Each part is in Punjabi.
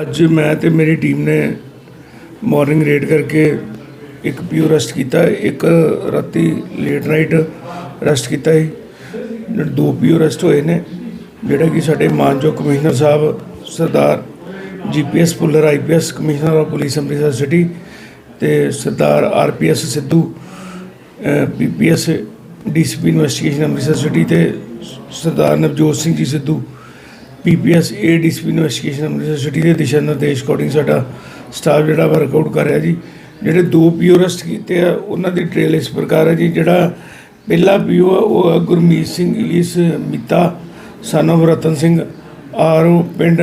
ਅੱਜ ਮੈਂ ਤੇ ਮੇਰੀ ਟੀਮ ਨੇ ਮਾਰਨਿੰਗ ਰੇਡ ਕਰਕੇ ਇੱਕ ਪੀਓ ਰੈਸਟ ਕੀਤਾ, ਇੱਕ ਰਾਤੀ ਲੇਟ ਨਾਈਟ ਰੈਸਟ ਕੀਤਾ ਹੈ ਜਿਹੜੇ ਦੋ ਪੀਓ ਰੈਸਟ ਹੋਏ ਨੇ, ਜਿਹੜਾ ਕਿ ਸਾਡੇ ਮਾਨਯੋਗ commissioner Sahib, Sardar GPS Bhullar IPS commissioner of police Amritsar city ਤੇ Sardar RPS Sidhu PPS DCP investigation Amritsar city ਤੇ Sardar Navjot Singh ji Sidhu PPS ADCP investigation Amritsar city ਦੇ ਦਿਸ਼ਾ ਨਿਰਦੇਸ਼ ਅਕੋਰਡਿੰਗ ਸਾਡਾ ਸਟਾਫ ਜਿਹੜਾ ਵਰਕਆਊਟ ਕਰ ਰਿਹਾ ਜੀ ਜਿਹੜੇ ਦੋ ਪੀਓ ਅਰੈਸਟ ਕੀਤੇ ਆ ਉਹਨਾਂ ਦੀ ਟ੍ਰੇਲ ਇਸ ਪ੍ਰਕਾਰ ਹੈ ਜੀ ਜਿਹੜਾ ਪਹਿਲਾ ਪੀਓ ਆ ਉਹ ਆ Gurmeet Singh alias Mitta son of Ratan Singh RO ਪਿੰਡ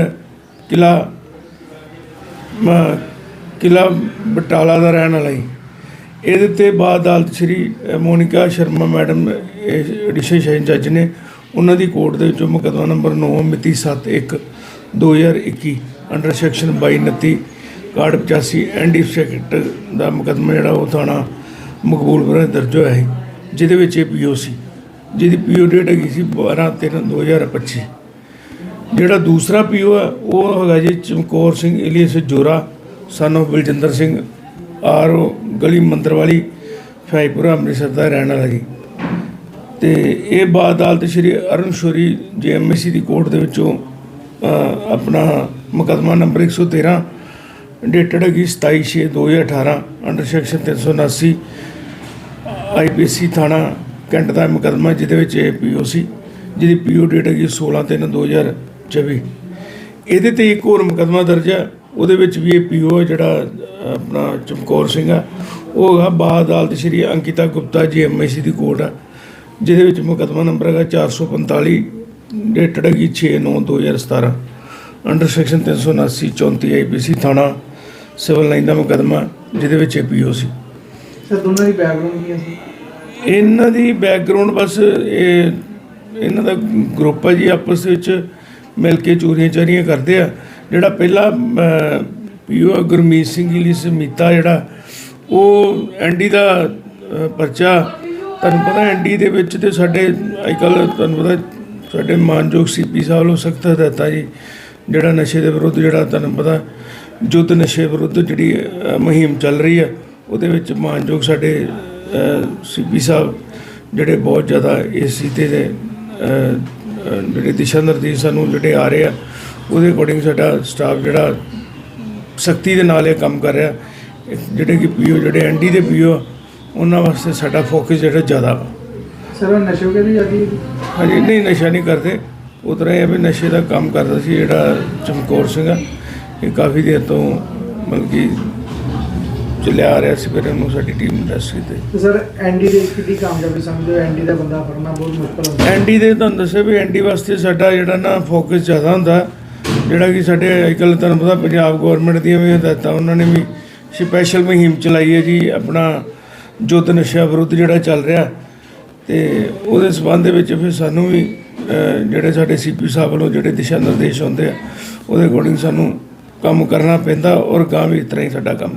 ਕਿਲਾ ਮ- ਕਿਲਾ ਬਟਾਲਾ ਦਾ ਰਹਿਣ ਵਾਲਾ ਜੀ। ਇਹਦੇ ਤੇ ਬਾਅਦ ਅਦਾਲਤ ਸ਼੍ਰੀ ਅ, Monica Sharma madam additional session ਜੱਜ ਨੇ ਉਹਨਾਂ ਦੀ ਕੋਰਟ ਦੇ ਵਿੱਚੋਂ ਮੁਕੱਦਮਾ ਨੰਬਰ 9 ਮਿਤੀ 71 2021 ਅੰਡਰ ਸੈਕਸ਼ਨ 2229 ਕਾਰਡ 85 ਐਂਡੀ ਸੈਕਟਰ ਦਾ ਮੁਕੱਦਮਾ ਜਿਹੜਾ ਉਹ ਥਾਣਾ ਮਕਬੂਲਪੁਰ ਦਰਜ ਹੋਇਆ ਹੈ ਜਿਹਦੇ ਵਿੱਚ ਇਹ ਪੀਓ ਸੀ, ਜਿਹਦੀ ਪੀਓ ਡੇਟ ਹੈਗੀ ਸੀ 12 3 2025 ਜਿਹੜਾ ਦੂਸਰਾ ਪੀਓ ਹੈ ਉਹ ਹੈਗਾ ਜੀ Chamkaur Singh alias Jora son of Baljinder Singh, R ਗਲੀ ਮੰਦਰ ਵਾਲੀ ਫੈਪੁਰਾ ਅੰਮ੍ਰਿਤਸਰ ਦਾ ਰਹਿਣ ਵਾਲਾ ਜੀ। ਤੇ ਇਹ ਬਾਅਦ ਅਦਾਲਤ ਸ਼੍ਰੀ ਅਰੁਣ ਸ਼ੋਰੀ ਜੀਐਮਸੀ ਦੀ ਕੋਰਟ ਦੇ ਵਿੱਚੋਂ ਆਪਣਾ ਮੁਕੱਦਮਾ ਨੰਬਰ 113 ਡੇਟਡ ਹੈਗੀ 27 ਛੇ 2018 ਅੰਡਰ ਸੈਕਸ਼ਨ 379 ਆਈਪੀਸੀ ਥਾਣਾ ਕੈਂਟ ਦਾ ਮੁਕੱਦਮਾ, ਜਿਹਦੇ ਵਿੱਚ ਇਹ ਪੀਓ ਸੀ ਜਿਹਦੀ ਪੀਓ ਡੇਟ ਹੈਗੀ 16 3 2024 ਇਹਦੇ ਤੇ ਇੱਕ ਹੋਰ ਮੁਕੱਦਮਾ ਦਰਜ ਹੈ ਉਹਦੇ ਵਿੱਚ ਵੀ ਇਹ ਪੀਓ ਜਿਹੜਾ ਆਪਣਾ ਚਮਕੌਰ ਸਿੰਘ ਆ, ਉਹ ਹੈਗਾ ਬਾਅਦ ਅਦਾਲਤ ਸ਼੍ਰੀ ਅੰਕਿਤਾ ਗੁਪਤਾ ਜੀ ਐਮਆਈਸੀ ਦੀ ਕੋਰਟ ਆ। ਜਿਹਦੇ ਵਿੱਚ ਮੁਕੱਦਮਾ ਨੰਬਰ ਹੈਗਾ 445 ਡੇਟਡ ਹੈਗੀ 6 9 2017 ਅੰਡਰ ਸੈਕਸ਼ਨ 379 34 ਆਈਪੀਸੀ ਥਾਣਾ ਸਿਵਲ ਲਾਈਨ ਦਾ ਮੁਕੱਦਮਾ ਜਿਹਦੇ ਵਿੱਚ ਪੀਓ ਸੀ। ਸਰ ਦੋਨਾਂ ਦੀ ਬੈਕਗ੍ਰਾਉਂਡ ਕੀ ਹੈ ਸੀ ਇਹਨਾਂ ਦੀ ਬੈਕਗ੍ਰਾਉਂਡ ਬਸ ਇਹ ਇਹਨਾਂ ਦਾ ਗਰੁੱਪ ਹੈ ਜੀ ਆਪਸ ਵਿੱਚ ਮਿਲ ਕੇ ਚੋਰੀਆਂ ਚਾਰੀਆਂ ਕਰਦੇ ਆ। ਜਿਹੜਾ ਪਹਿਲਾ ਪੀਓ ਗੁਰਮੀਤ ਸਿੰਘ ਜੀ ਸਮੀਤਾ ਜਿਹੜਾ ਉਹ ਐਂਡੀ ਦਾ ਪਰਚਾ ਤੁਹਾਨੂੰ ਪਤਾ ਐਂਡੀ ਦੇ ਵਿੱਚ ਤੇ ਸਾਡੇ ਅੱਜਕੱਲ ਤੁਹਾਨੂੰ ਪਤਾ ਸਾਡੇ ਮਾਨਯੋਗ ਸੀਪੀ ਸਾਹਿਬ ਵੱਲੋਂ ਸਖਤ ਹਦਾਇਤਾਂ ਜੀ, ਜਿਹੜਾ ਨਸ਼ੇ ਦੇ ਵਿਰੁੱਧ ਜਿਹੜਾ ਤੁਹਾਨੂੰ ਪਤਾ ਯੁੱਧ ਨਸ਼ੇ ਵਿਰੁੱਧ ਜਿਹੜੀ ਮੁਹਿੰਮ ਚੱਲ ਰਹੀ ਆ, ਉਹਦੇ ਵਿੱਚ ਮਾਨਯੋਗ ਸਾਡੇ ਸੀਪੀ ਸਾਹਿਬ ਜਿਹੜੇ ਬਹੁਤ ਜ਼ਿਆਦਾ ਇਸ ਚੀਜ਼ ਦੇ ਜਿਹੜੇ ਦਿਸ਼ਾ ਨਿਰਦੇਸ਼ ਸਾਨੂੰ ਜਿਹੜੇ ਆ ਰਹੇ ਆ, ਉਹਦੇ ਅਕੋਰਡਿੰਗ ਸਾਡਾ ਸਟਾਫ ਜਿਹੜਾ ਸਖਤੀ ਦੇ ਨਾਲ ਇਹ ਕੰਮ ਕਰ ਰਿਹਾ। ਜਿਹੜੇ ਕਿ ਪੀਓ, ਜਿਹੜੇ ਐਨਡੀ ਦੇ ਪੀਓ ਉਹਨਾਂ ਵਾਸਤੇ ਸਾਡਾ ਫੋਕਸ ਜਿਹੜਾ ਜ਼ਿਆਦਾ ਵਾ। ਸਰ ਨਸ਼ੇ ਵਗੈਰਾ ਦੀ ਆਦੀ ਹਾਂਜੀ ਨਹੀਂ ਨਸ਼ਾ ਨਹੀਂ ਕਰਦੇ। ਉਤਰਾ ਇਹ ਆ ਵੀ ਨਸ਼ੇ ਦਾ ਕੰਮ ਕਰਦਾ ਸੀ ਜਿਹੜਾ ਚਮਕੌਰ ਸਿੰਘ ਆ। ਇਹ ਕਾਫੀ ਦੇਰ ਤੋਂ ਮਤਲਬ ਕਿ ਚੱਲਿਆ ਆ ਰਿਹਾ ਸੀ ਫਿਰ ਇਹਨੂੰ ਸਾਡੀ ਟੀਮ ਨੇ ਅਰੈਸਟ ਕੀਤੇ। ਸਰ ਐਨਡੀ ਦੇ ਕਿੰਨੀ ਕਾਮਯਾਬੀ ਸਮਝਦੇ ਹੋ? ਐਨਡੀ ਦਾ ਬੰਦਾ ਫੜਨਾ ਬਹੁਤ ਮੁਸ਼ਕਲ ਹੁੰਦਾ। ਐਨਡੀ ਦੇ ਤੁਹਾਨੂੰ ਦੱਸਿਆ ਵੀ ਐਨਡੀ ਵਾਸਤੇ ਸਾਡਾ ਜਿਹੜਾ ਨਾ ਫੋਕਸ ਜ਼ਿਆਦਾ ਹੁੰਦਾ। ਜਿਹੜਾ ਕਿ ਸਾਡੇ ਅੱਜਕੱਲ੍ਹ ਤੁਹਾਨੂੰ ਪਤਾ ਪੰਜਾਬ ਗਵਰਨਮੈਂਟ ਦੀਆਂ ਵੀ ਹਦਾਇਤਾਂ ਉਹਨਾਂ ਨੇ ਵੀ ਸਪੈਸ਼ਲ ਮੁਹਿੰਮ ਚਲਾਈ ਹੈ ਜੀ ਆਪਣਾ ਯੁੱਧ ਨਸ਼ਾ ਵਿਰੁੱਧ ਜਿਹੜਾ ਚੱਲ ਰਿਹਾ ਤੇ ਉਹਦੇ ਸਬੰਧ ਦੇ ਵਿੱਚ ਫਿਰ ਸਾਨੂੰ ਵੀ ਜਿਹੜੇ ਸਾਡੇ ਸੀਪੀ ਸਾਹਿਬ ਵੱਲੋਂ ਜਿਹੜੇ ਦਿਸ਼ਾ ਨਿਰਦੇਸ਼ ਹੁੰਦੇ ਆ, ਉਹਦੇ ਅਕੋਰਡਿੰਗ ਸਾਨੂੰ ਕੰਮ ਕਰਨਾ ਪੈਂਦਾ ਔਰ ਗਾਂ ਵੀ ਇਸ ਤਰ੍ਹਾਂ ਹੀ ਸਾਡਾ ਕੰਮ।